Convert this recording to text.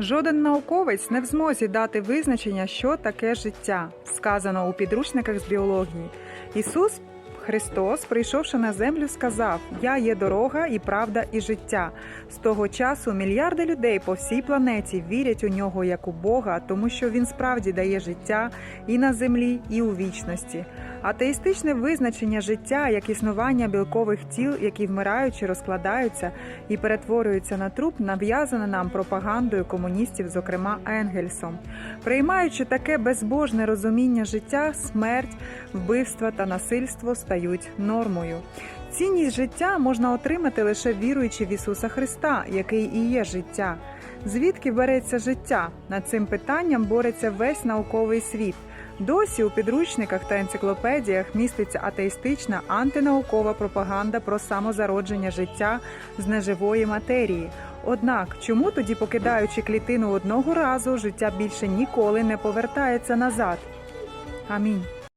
Жоден науковець не в змозі дати визначення, що таке життя, сказано у підручниках з біології. Ісус Христос, прийшовши на землю, сказав: Я є дорога і правда, і життя. З того часу мільярди людей по всій планеті вірять у нього як у Бога, тому що він справді дає життя і на землі, і у вічності. Атеїстичне визначення життя як існування білкових тіл, які вмирають чи розкладаються і перетворюються на труп, нав'язане нам пропагандою комуністів, зокрема Енгельсом. Приймаючи таке безбожне розуміння життя, смерть, вбивства та насильство стають нормою. Цінність життя можна отримати лише віруючи в Ісуса Христа, який і є життя. Звідки береться життя? Над цим питанням бореться весь науковий світ. Досі у підручниках та енциклопедіях міститься атеїстична антинаукова пропаганда про самозародження життя з неживої матерії. Однак, чому тоді, покидаючи клітину одного разу, життя більше ніколи не повертається назад? Амінь.